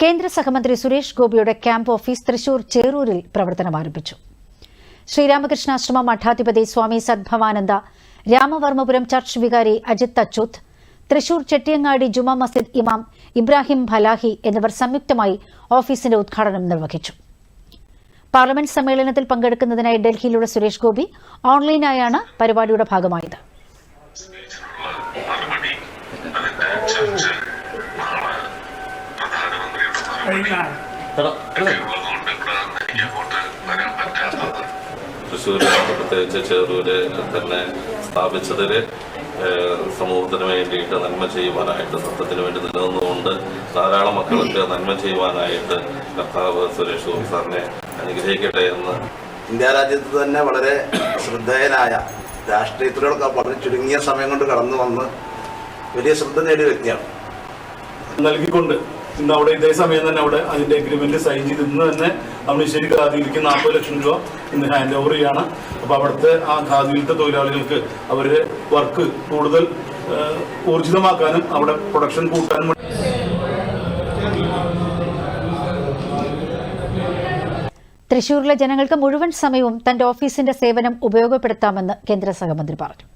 കേന്ദ്ര സഹമന്ത്രി സുരേഷ് ഗോപിയുടെ ക്യാമ്പ് ഓഫീസ് തൃശൂർ ചേരൂരിൽ പ്രവർത്തനം ആരംഭിച്ചു. ശ്രീരാമകൃഷ്ണാശ്രമ മഠാധിപതി സ്വാമി സദ്ഭവാനന്ദ രാമവർമ്മപുരം ചർച്ച് വികാരി അജിത് അച്യുത് തൃശൂർ ചെട്ടിയങ്ങാടി ജുമാ മസ്ജിദ് ഇമാം ഇബ്രാഹിം ഭലാഹി എന്നിവർ സംയുക്തമായി ഓഫീസിന്റെ ഉദ്ഘാടനം നിർവഹിച്ചു. പാർലമെന്റ് സമ്മേളനത്തിൽ പങ്കെടുക്കുന്നതിനായി ഡൽഹിയിലുള്ള സുരേഷ് ഗോപി ഓൺലൈനായാണ് പരിപാടിയുടെ ഭാഗമായത്. തൃശ്ശൂര് പ്രത്യേകിച്ച് ചെറൂര് തന്നെ സ്ഥാപിച്ചതിൽ ഏഹ്, സമൂഹത്തിന് വേണ്ടിയിട്ട് നന്മ ചെയ്യുവാനായിട്ട് സത്യത്തിന് വേണ്ടി നിലനിന്നുകൊണ്ട് ധാരാളം മക്കൾക്ക് നന്മ ചെയ്യുവാനായിട്ട് കർത്താവ് സുരേഷ് ഗോപി സാറിനെ അനുഗ്രഹിക്കട്ടെ എന്ന്. ഇന്ത്യ രാജ്യത്ത് തന്നെ വളരെ ശ്രദ്ധേയനായ രാഷ്ട്രീയത്തിലൂടെ വളരെ ചുരുങ്ങിയ സമയം കൊണ്ട് കടന്നു വന്ന് വലിയ ശ്രദ്ധ നേടിയ വ്യക്തിയാണ്. നൽകിക്കൊണ്ട് ഇന്ന് അവിടെ ഇതേ സമയം തന്നെ അവിടെ അതിന്റെ എഗ്രിമെന്റ് സൈൻ ചെയ്ത് ഇന്ന് തന്നെ അമൃശ്ശേരി ഖാദിയിലേക്ക് നാൽപ്പത് ലക്ഷം രൂപ ഇന്ന് ഹാൻഡ് ഓവർ ചെയ്യാണ്. അപ്പൊ അവിടുത്തെ ആ ഖാദിയിലത്തെ തൊഴിലാളികൾക്ക് അവരുടെ വർക്ക് കൂടുതൽ ഊർജിതമാക്കാനും അവിടെ പ്രൊഡക്ഷൻ കൂട്ടാനും തൃശൂരിലെ ജനങ്ങൾക്ക് മുഴുവൻ സമയവും തന്റെ ഓഫീസിന്റെ സേവനം ഉപയോഗപ്പെടുത്താമെന്ന് കേന്ദ്ര സഹമന്ത്രി പറഞ്ഞു.